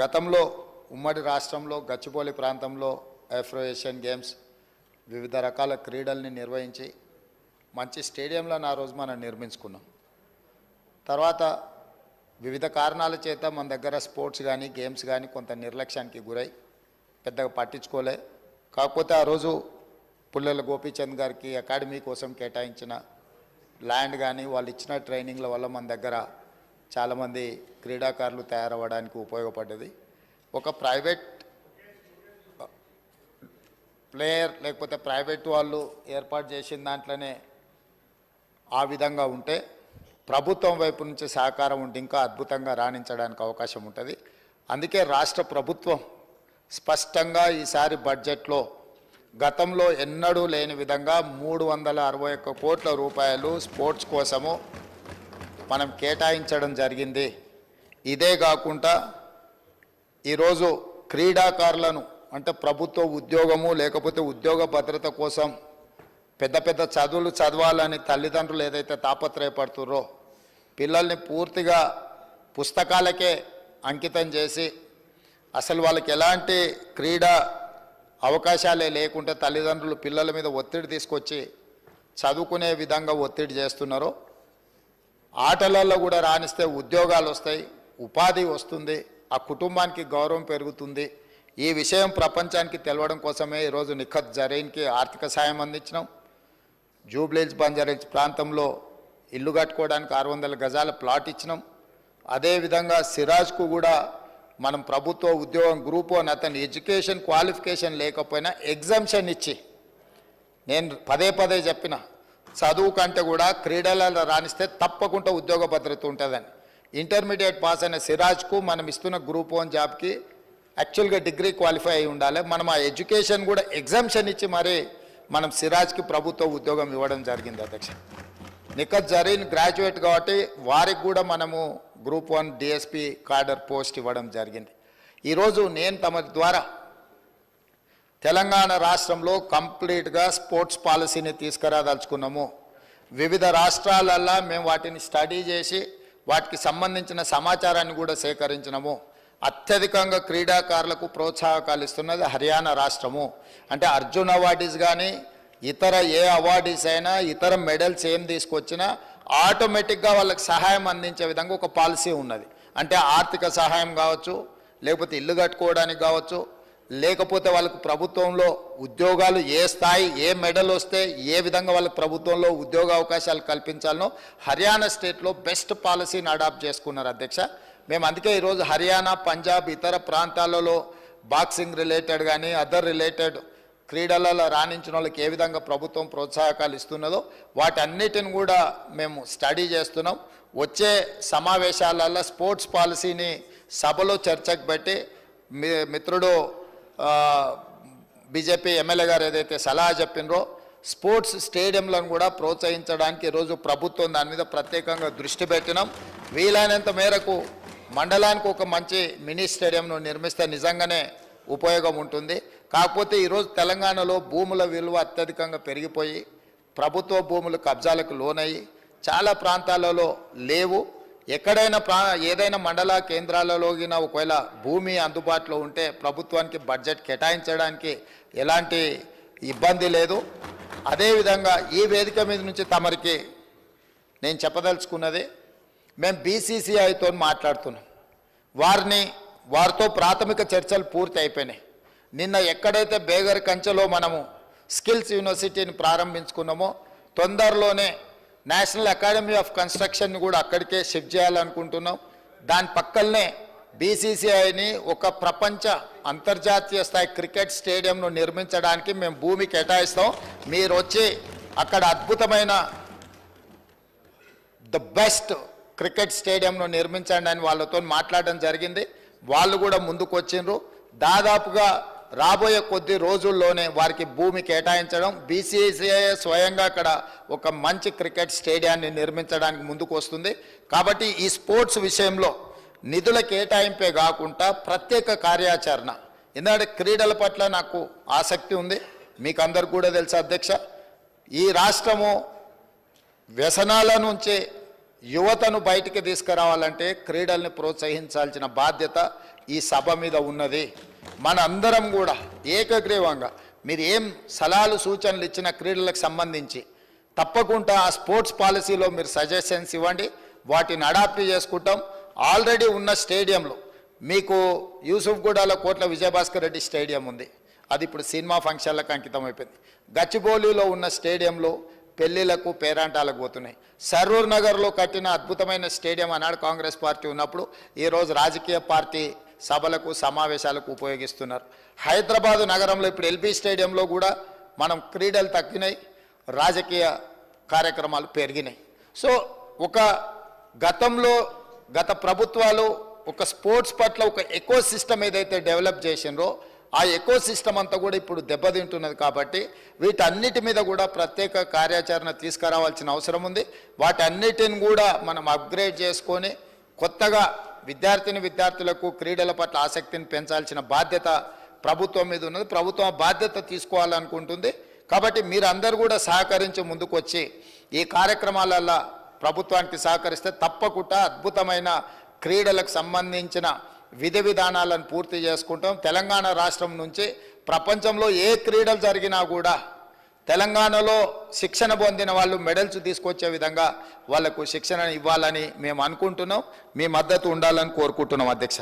గతంలో ఉమ్మడి రాష్ట్రంలో గచ్చిబౌలి ప్రాంతంలో ఆఫ్రో ఏషియన్ గేమ్స్ వివిధ రకాల క్రీడల్ని నిర్వహించి మంచి స్టేడియంలను ఆ రోజు మనం నిర్మించుకున్నాం. తర్వాత వివిధ కారణాల చేత మన దగ్గర స్పోర్ట్స్ కానీ గేమ్స్ కానీ కొంత నిర్లక్ష్యానికి గురై పెద్దగా పట్టించుకోలే. కాకపోతే ఆ రోజు పుల్లెల గోపీచంద్ గారికి అకాడమీ కోసం కేటాయించిన ల్యాండ్ కానీ వాళ్ళు ఇచ్చిన ట్రైనింగ్ల వల్ల మన దగ్గర చాలామంది క్రీడాకారులు తయారవ్వడానికి ఉపయోగపడ్డది. ఒక ప్రైవేట్ ప్లేయర్ లేకపోతే ప్రైవేట్ వాళ్ళు ఏర్పాటు చేసిన దాంట్లోనే ఆ విధంగా ఉంటే ప్రభుత్వం వైపు నుంచి సహకారం ఉంటే ఇంకా అద్భుతంగా రాణించడానికి అవకాశం ఉంటుంది. అందుకే రాష్ట్ర ప్రభుత్వం స్పష్టంగా ఈసారి బడ్జెట్లో గతంలో ఎన్నడూ లేని విధంగా మూడు వందల అరవై ఒక్క కోట్ల రూపాయలు స్పోర్ట్స్ కోసము మనం కేటాయించడం జరిగింది. ఇదే కాకుండా ఈరోజు క్రీడాకారులను అంటే ప్రభుత్వ ఉద్యోగము లేకపోతే ఉద్యోగ భద్రత కోసం పెద్ద పెద్ద చదువులు చదవాలని తల్లిదండ్రులు ఏదైతే తాపత్రయపడుతుర్రో పిల్లల్ని పూర్తిగా పుస్తకాలకే అంకితం చేసి అసలు వాళ్ళకి ఎలాంటి క్రీడా అవకాశాలే లేకుంటే తల్లిదండ్రులు పిల్లల మీద ఒత్తిడి తీసుకొచ్చి చదువుకునే విధంగా ఒత్తిడి చేస్తున్నారో ఆటలలో కూడా రాణిస్తే ఉద్యోగాలు వస్తాయి ఉపాధి వస్తుంది ఆ కుటుంబానికి గౌరవం పెరుగుతుంది. ఈ విషయం ప్రపంచానికి తెలవడం కోసమే ఈరోజు నిఖత్ జరీన్కి ఆర్థిక సాయం అందించినాం. జూబ్లీల్స్ బంజారీల్స్ ప్రాంతంలో ఇల్లు కట్టుకోవడానికి ఆరు వందల గజాల ప్లాట్ ఇచ్చినాం. అదేవిధంగా సిరాజ్కు కూడా మనం ప్రభుత్వ ఉద్యోగం గ్రూప్ అని అతని ఎడ్యుకేషన్ క్వాలిఫికేషన్ లేకపోయినా ఎగ్జామ్షన్ ఇచ్చి నేను పదే పదే చెప్పిన చదువు కంటే కూడా క్రీడలలో రాణిస్తే తప్పకుండా ఉద్యోగ భద్రత ఉంటుందని. ఇంటర్మీడియట్ పాస్ అయిన సిరాజ్కు మనం ఇస్తున్న గ్రూప్ వన్ జాబ్కి యాక్చువల్గా డిగ్రీ క్వాలిఫై అయి ఉండాలి. మనం ఆ ఎడ్యుకేషన్ కూడా ఎగ్జామ్షన్ ఇచ్చి మరీ మనం సిరాజ్కి ప్రభుత్వ ఉద్యోగం ఇవ్వడం జరిగింది అధ్యక్ష. నిఖత్ జరీన్ గ్రాడ్యుయేట్ కాబట్టి వారికి కూడా మనము group one DSP cadre post ఇవ్వడం జరిగింది. ఈరోజు నేను తమ ద్వారా తెలంగాణ రాష్ట్రంలో కంప్లీట్గా స్పోర్ట్స్ పాలసీని తీసుకురాదలుచుకున్నాము. వివిధ రాష్ట్రాలల్లో మేము వాటిని స్టడీ చేసి వాటికి సంబంధించిన సమాచారాన్ని కూడా సేకరించినము. అత్యధికంగా క్రీడాకారులకు ప్రోత్సాహకాలు ఇస్తున్నది హర్యానా రాష్ట్రము. అంటే అర్జున్ అవార్డీస్ కానీ ఇతర ఏ అవార్డీస్ అయినా ఇతర మెడల్స్ ఏం తీసుకొచ్చినా ఆటోమేటిక్గా వాళ్ళకి సహాయం అందించే విధంగా ఒక పాలసీ ఉన్నది. అంటే ఆర్థిక సహాయం కావచ్చు లేకపోతే ఇల్లు కట్టుకోవడానికి కావచ్చు లేకపోతే వాళ్ళకు ప్రభుత్వంలో ఉద్యోగాలు ఏ స్థాయి ఏ మెడల్ వస్తే ఏ విధంగా వాళ్ళకి ప్రభుత్వంలో ఉద్యోగ అవకాశాలు కల్పించాలనో హర్యానా స్టేట్లో బెస్ట్ పాలసీని అడాప్ట్ చేసుకున్నారు అధ్యక్ష. మేము అందుకే ఈరోజు హర్యానా పంజాబ్ ఇతర ప్రాంతాలలో బాక్సింగ్ రిలేటెడ్ కానీ అదర్ రిలేటెడ్ క్రీడలలో రాణించిన వాళ్ళకి ఏ విధంగా ప్రభుత్వం ప్రోత్సాహకాలు ఇస్తున్నదో వాటన్నిటిని కూడా మేము స్టడీ చేస్తున్నాం. వచ్చే సమావేశాలలో స్పోర్ట్స్ పాలసీని సభలో చర్చకు పెట్టి మీ మిత్రుడు బీజేపీ ఎమ్మెల్యే గారు ఏదైతే సలహా చెప్పినరో స్పోర్ట్స్ స్టేడియంలను కూడా ప్రోత్సహించడానికి ఈరోజు ప్రభుత్వం దాని మీద ప్రత్యేకంగా దృష్టి పెట్టినాం. వీలైనంత మేరకు మండలానికి ఒక మంచి మినీ స్టేడియంను నిర్మిస్తే నిజంగానే ఉపయోగం ఉంటుంది. కాకపోతే ఈరోజు తెలంగాణలో భూముల విలువ అత్యధికంగా పెరిగిపోయి ప్రభుత్వ భూములు కబ్జాలకు లోనయ్యి చాలా ప్రాంతాలలో లేవు. ఎక్కడైనా ప్రా ఏదైనా మండల కేంద్రాలలోగిన ఒకవేళ భూమి అందుబాటులో ఉంటే ప్రభుత్వానికి బడ్జెట్ కేటాయించడానికి ఎలాంటి ఇబ్బంది లేదు. అదేవిధంగా ఈ వేదిక మీద నుంచి తమరికి నేను చెప్పదలుచుకున్నది మేము బీసీసీఐతో మాట్లాడుతున్నాం. వారిని వారితో ప్రాథమిక చర్చలు పూర్తి అయిపోయినాయి. నిన్న ఎక్కడైతే బేగర్ కంచెలో మనము స్కిల్స్ యూనివర్సిటీని ప్రారంభించుకున్నామో తొందరలోనే నేషనల్ అకాడమీ ఆఫ్ కన్స్ట్రక్షన్ కూడా అక్కడికే షిఫ్ట్ చేయాలనుకుంటున్నాం. దాని పక్కనే బీసీసీఐని ఒక ప్రపంచ అంతర్జాతీయ స్థాయి క్రికెట్ స్టేడియంను నిర్మించడానికి మేము భూమి కేటాయిస్తాం. మీరు వచ్చి అక్కడ అద్భుతమైన ద బెస్ట్ క్రికెట్ స్టేడియంను నిర్మించండి అని వాళ్ళతో మాట్లాడడం జరిగింది. వాళ్ళు కూడా ముందుకు వచ్చిండ్రు దాదాపుగా రాబోయే కొద్ది రోజుల్లోనే వారికి భూమి కేటాయించడం బీసీసీఐ స్వయంగా అక్కడ ఒక మంచి క్రికెట్ స్టేడియాన్ని నిర్మించడానికి ముందుకు వస్తుంది. కాబట్టి ఈ స్పోర్ట్స్ విషయంలో నిధుల కేటాయింపే కాకుండా ప్రత్యేక కార్యాచరణ. ఎందుకంటే క్రీడల పట్ల నాకు ఆసక్తి ఉంది. మీకు అందరు కూడా తెలుసు అధ్యక్ష. ఈ రాష్ట్రము వ్యసనాల నుంచి యువతను బయటికి తీసుకురావాలంటే క్రీడల్ని ప్రోత్సహించాల్సిన బాధ్యత ఈ సభ మీద ఉన్నది. మన అందరం కూడా ఏకగ్రీవంగా మీరు ఏం సలహాలు సూచనలు ఇచ్చిన క్రీడలకు సంబంధించి తప్పకుండా ఆ స్పోర్ట్స్ పాలసీలో మీరు సజెషన్స్ ఇవ్వండి. వాటిని అడాప్ట్ చేసుకుంటాం. ఆల్రెడీ ఉన్న స్టేడియంలో మీకు యూసుఫ్గూడలో కోట్ల విజయభాస్కర్ రెడ్డి స్టేడియం ఉంది. అది ఇప్పుడు సినిమా ఫంక్షన్లకు అంకితం అయిపోయింది. గచ్చిబౌలిలో ఉన్న స్టేడియంలో పెళ్ళిలకు పేరాంటాలకు పోతున్నాయి. సరూర్ నగర్లో కట్టిన అద్భుతమైన స్టేడియం అన్నాడు కాంగ్రెస్ పార్టీ ఉన్నప్పుడు. ఈరోజు రాజకీయ పార్టీ సభలకు సమావేశాలకు ఉపయోగిస్తున్నారు. హైదరాబాదు నగరంలో ఇప్పుడు ఎల్బీ స్టేడియంలో కూడా మనం క్రీడలు తగ్గినాయి రాజకీయ కార్యక్రమాలు పెరిగినాయి. సో ఒక గతంలో గత ప్రభుత్వాలు ఒక స్పోర్ట్స్ పట్ల ఒక ఎకో సిస్టమ్ ఏదైతే డెవలప్ చేసిండ్రో ఆ ఎకో సిస్టమ్ అంతా కూడా ఇప్పుడు దెబ్బతింటున్నది కాబట్టి వీటన్నిటి మీద కూడా ప్రత్యేక కార్యాచరణ తీసుకురావాల్సిన అవసరం ఉంది. వాటన్నిటిని కూడా మనం అప్గ్రేడ్ చేసుకొని కొత్తగా విద్యార్థిని విద్యార్థులకు క్రీడల పట్ల ఆసక్తిని పెంచాల్సిన బాధ్యత ప్రభుత్వం మీద ఉన్నది. ప్రభుత్వం బాధ్యత తీసుకోవాలనుకుంటుంది. కాబట్టి మీరందరూ కూడా సహకరించి ముందుకు వచ్చి ఈ కార్యక్రమాలల్లో ప్రభుత్వానికి సహకరిస్తే తప్పకుండా అద్భుతమైన క్రీడలకు సంబంధించిన విధి విధానాలను పూర్తి చేసుకుంటాం. తెలంగాణ రాష్ట్రం నుంచి ప్రపంచంలో ఏ క్రీడలు జరిగినా కూడా తెలంగాణలో శిక్షణ పొందిన వాళ్ళు మెడల్స్ తీసుకొచ్చే విధంగా వాళ్ళకు శిక్షణ ఇవ్వాలని మేము అనుకుంటున్నాం. మీ మద్దతు ఉండాలని కోరుకుంటున్నాం అధ్యక్ష.